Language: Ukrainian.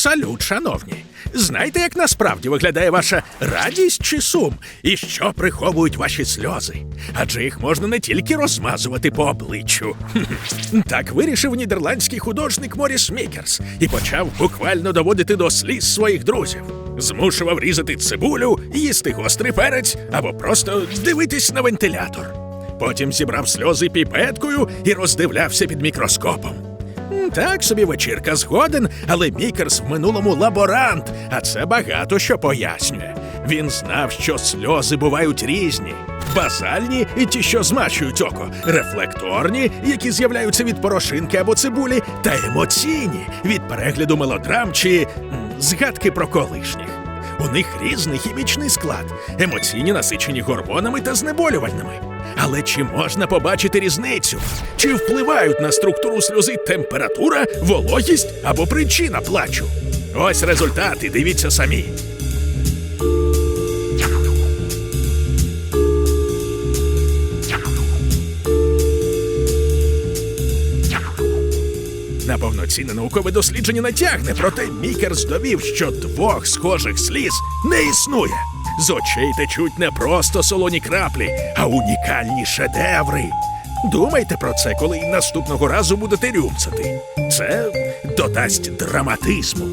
Салют, шановні. Знаєте, як насправді виглядає ваша радість чи сум, і що приховують ваші сльози? Адже їх можна не тільки розмазувати по обличчю. Так вирішив нідерландський художник Моріс Мікерс і почав буквально доводити до сліз своїх друзів. Змушував різати цибулю, їсти гострий перець або просто дивитись на вентилятор. Потім зібрав сльози піпеткою і роздивлявся під мікроскопом. Так собі вечірка згоден, але Мікерс в минулому лаборант, а це багато що пояснює. Він знав, що сльози бувають різні: базальні і ті, що змачують око, рефлекторні, які з'являються від порошинки або цибулі, та емоційні від перегляду мелодрам чи згадки про колишніх. У них різний хімічний склад, емоційні насичені гормонами та знеболювальними. Але чи можна побачити різницю? Чи впливають на структуру сльози температура, вологість або причина плачу? Ось результати, дивіться самі. На повноцінне наукове дослідження не тягне, проте Мікерс довів, що двох схожих сліз не існує. З очей течуть не просто солоні краплі, а унікальні шедеври. Думайте про це, коли наступного разу будете рюмцати. Це додасть драматизму.